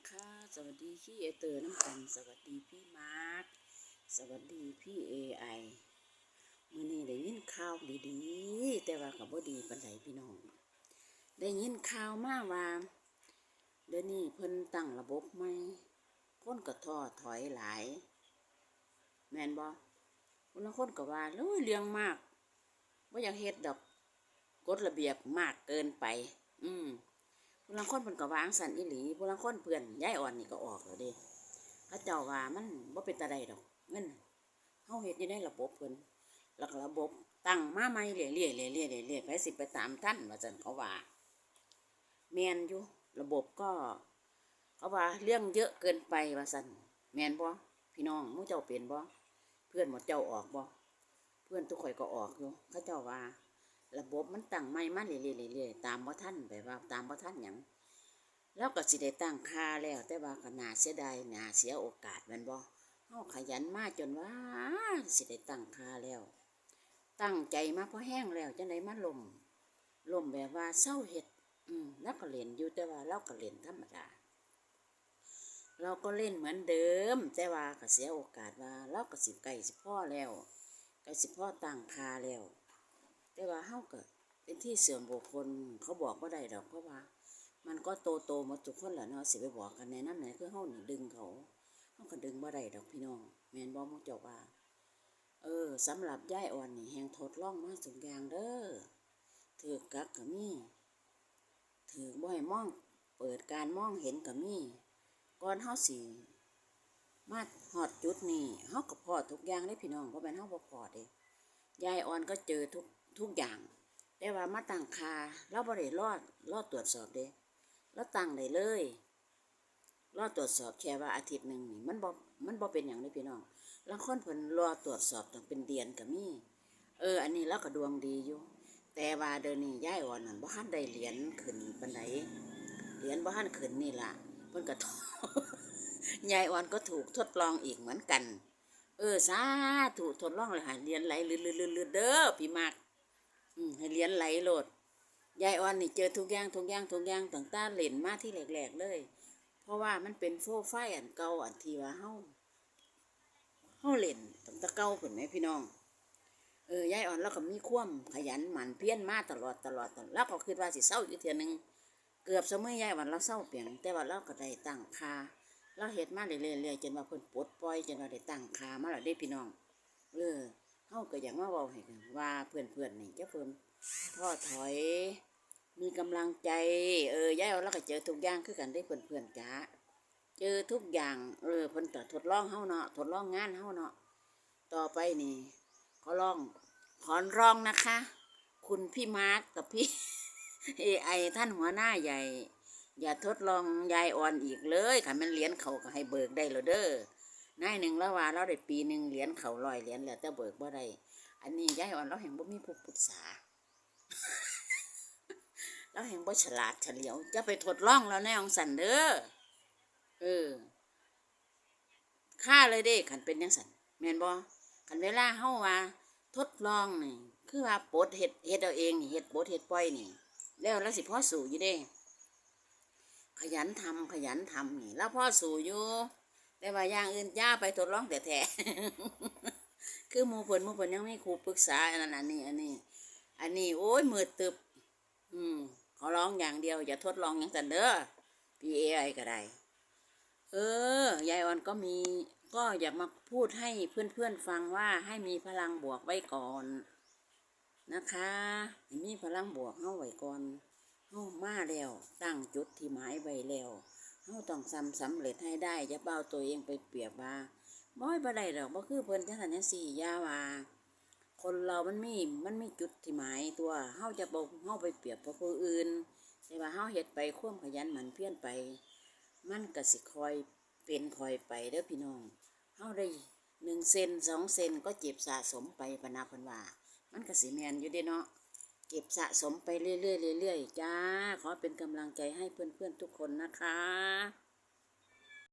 นะคะ สวัสดีพี่เอเตอร์น้ำกัน สวัสดีพี่มาร์ค สวัสดีพี่เอไอมื่อนี้ได้ยินข่าวดีๆ แต่ว่ากับบ่ดีปานใดพี่น้อง ได้ยินข่าวมาว่าเดี๋ยวนี้เพิ่นตั้งระบบใหม่คนก็ท้อถอยหลาย แมนบ่คนละคนก็ว่าลุยเลี้ยงมากว่าอยากเฮ็ดดอกกฎระเบียบมากเกินไป อืม ผู้ลังคนเพิ่นก็วางสันอีหลีผู้ลังคนเพื่อนย้ายอ่อนนี่ก็ออกแล้วเด้เขาเจ้าว่ามันบ่เป็นตาใดดอกเงินเฮาเฮ็ดอยู่ในระบบเพิ่นแล้วก็ระบบตั้งมาใหม่เรื่อยๆเรื่อยๆเรื่อยๆเรื่อยไปสิไปตามท่านว่าซั่นเขาว่าแมนอยู่ระบบก็เขาว่าเรื่องเยอะเกินไปว่าซั่นแมนบ่พี่น้องมู่เจ้าเป็นบ่เพื่อนหมดเจ้าออกบ่เพื่อนทุกข่อยก็ออกอยู่เขาเจ้าว่า ระบบมันตั้งใหม่มาเรื่อยๆตามบ่ทันแบบว่าตามบ่ทันหยังแล้วก็สิได้ตั้งค่าแล้ว แต่ว่าก็น่าเสียดายหนาเสียโอกาสม่นบ่เฮาขยันมากจนว่าสิได้ตั้งค่าแล้ว ตั้งใจมาพอแห้งแล้วจังไดมาลมลมแบบว่าเศร้าเฮ็ด อืมแล้วก็เล่นอยู่แต่ว่าเราก็เล่นธรรมดาเราก็เล่นเหมือนเดิม แต่ว่าก็เสียโอกาสว่า เราก็สิใกล้สิพ่อแล้วใกล้สิพ่อตั้งค่าแล้ว แต่ว่าเฮาก็เป็นที่เสื่อมบุคคลเขาบอกว่าได้ดอกเพราะว่า มันก็โตโตมาทุกคนแหละเนาะสิไปบอกกันในนั้นไหนคือเฮานี่ดึงเขาเฮาก็ดึงบ่ได้ดอกพี่น้องแม่นบ่หมูเจ้าว่า เออสำหรับยายอ่อนนี่แฮงทดล่องมาสุกอย่างเด้อถือกักก็มีถือบ่ให้มอง เปิดการมองเห็นก็มีก่อนเฮาสิมาฮอดจุดนี้เฮาก็พอทุกอย่างเลยพี่น้องบ่แม่นเฮาบ่พอเด้ยายอ่อนก็เจอทุก ทุกอย่าง แต่ว่ามาตั้งคาเราบ่ได้รอดรอดตรวจสอบเด้เราตั้งได้เลยรอดตรวจสอบแค่ว่าอาทิตย์หนึ่งนี่มันบ่มันบ่เป็นอย่างนี้พี่น้องลางคนเพิ่นรอตรวจสอบตั้งเป็นเดือนก็มีเออ อันนี้เราก็ดวงดีอยู่ แต่ว่าเดี๋ยวนี้ยายอ่อนนั่นบ่ทันได้เหรียญขึ้นปานใดเหรียญบ่ทันขึ้นนี่ล่ะเพิ่นก็ยายอ่อนก็ถูกทดลองอีกเหมือนกัน เออสาถูกทดลองเลยหาเหรียนไหลลืดๆๆเด้อพี่มาก อืมให้เรียนไหลโหลดยายอ่อนนี่เจอทุกอย่างทุกอย่างทุกอย่างต่างต้านเล่นมาที่แหลกๆเลย เพราะว่ามันเป็นโฟไฟอันเก่าอันที่ว่าเฮาเฮาเล่นตั้งต่เก่าเพิ่นไหมพี่น้องเออยายอ่อนแล้วก็มีความขยันหมั่นเพียรมาตลอดตลอดตลอดแล้วก็คิดว่าสิเศร้าอยู่เทื่อนึงเกือบเสมอยายวันเราเศร้าเปลี่ยนแต่ว่าเราก็ได้ตั้งคาเราเฮ็ดมาเรื่อยๆจนว่าเพิ่นปลดปล่อยจนว่าได้ตั้งคามาแล้วเด้พี่น้องเออ เฮาก็อยากมาเว้าให้กันว่าเพื่อนๆนี่เจะเพิ่มท้อถอย มีกำลังใจเออยายเอาแล้วก็เจอทุกอย่างคือกันได้เพื่อนๆจ้าเจอทุกอย่างเออเพิ่นก็ทดลองเฮาเนาะทดลองงานเฮาเนาะต่อไปนี่ขอลองขอร้องนะคะ คุณพี่มาร์กกับพี่เอไอท่านหัวหน้าใหญ่ อย่าทดลองยายอ่อนอีกเลยค่ะมันเหรียญเขาก็ให้เบิกได้แล้วเด้อ นายหนึ่งแล้วว่าเราได้ปีหนึ่งเหรียญเขาลอยเหรียญแล้วแต่เบิกบ่ได้อันนี้ยายอ่อนเราแห่งบ่มีผู้ปรึกษาเราแห่งบ่ฉลาดเฉลียว จะไปทดลองแล้วแน่องสันเด้อเออค่าเลยเด้ขันเป็นยังสันแมนบ่ขันเวลาเฮาว่าทดลองนี่คือว่าปดเฮ็ดเฮ็ดเอาเองเฮ็ดปดเฮ็ดปล่อยนี่ แล้วแล้วสิพ่อสู่อยู่เด้ ขยันทำขยันทำนี่ แล้วพ่อสู่อยู่ แต่ว่าอย่างอื่นย่าไปทดลองแต่แท้คือมูเพิ่นมูเพิ่นยังไม่ครูปรึกษาอันนั้นอันนี้ อันนี้ อันนี้โอ้ยมืดตึบ อืมขอร้องอย่างเดียว อย่าทดลองอย่างสันเด้อ PAI ก็ได้เออยายออนก็มี ก็อยากมาพูดให้เพื่อนๆฟังว่าให้มีพลังบวกไว้ก่อนนะคะมีพลังบวกเข้าไว้ก่อนเฮามาแล้ว ตั้งจุดที่หมายไว้แล้ว เฮาต้องทำสำเร็จให้ได้อย่าเบ้าตัวเองไปเปรียบว่าบ่อยบ่ได้ดอกบ่คือเพิ่นจังซั่นจังซี่ย่าว่าคนเรามันมีมันมีจุดที่หมายตัวเฮาจะบ่เฮาไปเปรียบกับผู้อื่นแต่ว่าเฮาเฮ็ดไปความขยันหมั่นเพียรไป มันก็สิคอยเป็นคอยไปเด้อพี่น้องเฮาได้หนึ่งเซนสองเซนก็เจ็บสะสมไปปนาเพิ่นว่า มันก็สิแมนอยู่เด้เนาะ เก็บสะสมไปเรื่อยๆเรื่อยๆจ้า ขอเป็นกำลังใจให้เพื่อนๆทุกคนนะคะ